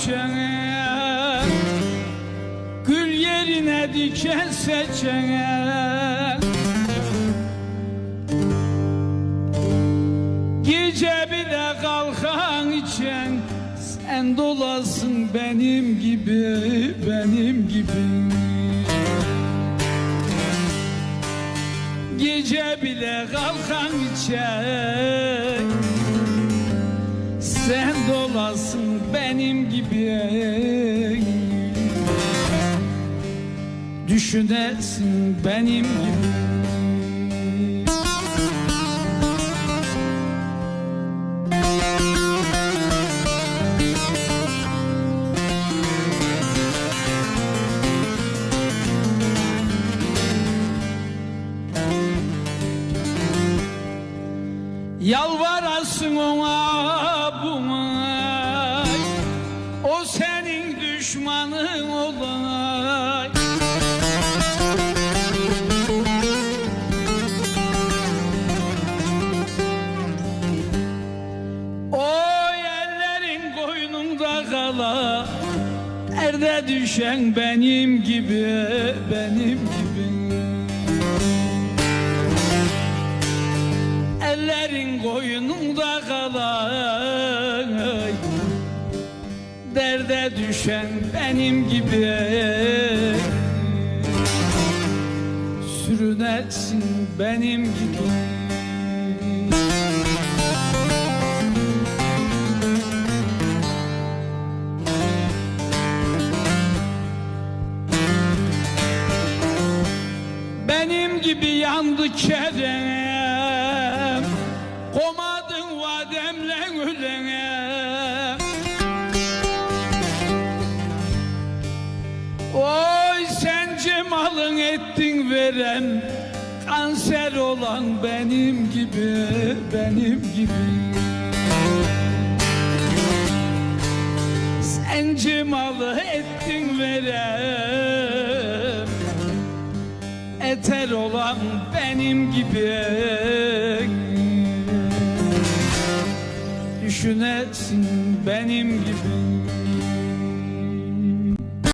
içene Gül yerine diken seçene. Gece bile kalkan içen Sen dolasın benim gibi Benim gibi. Gece bile kalkan içen Sen dolasın benim gibi. Düşünesin benim gibi. Yalvarasın ona koynunda kala Erde düşen benim gibi Benim gibi. Ellerin koynunda kalan Derde düşen benim gibi. Sürünersin benim gibi Benim gibi yandı kerem. Komadın vademle ölene. Oy sen cemalın ettin verem. Kanser olan benim gibi Benim gibi. Sen cemalı ettin verem Eter olan benim gibi. Düşünesin benim gibi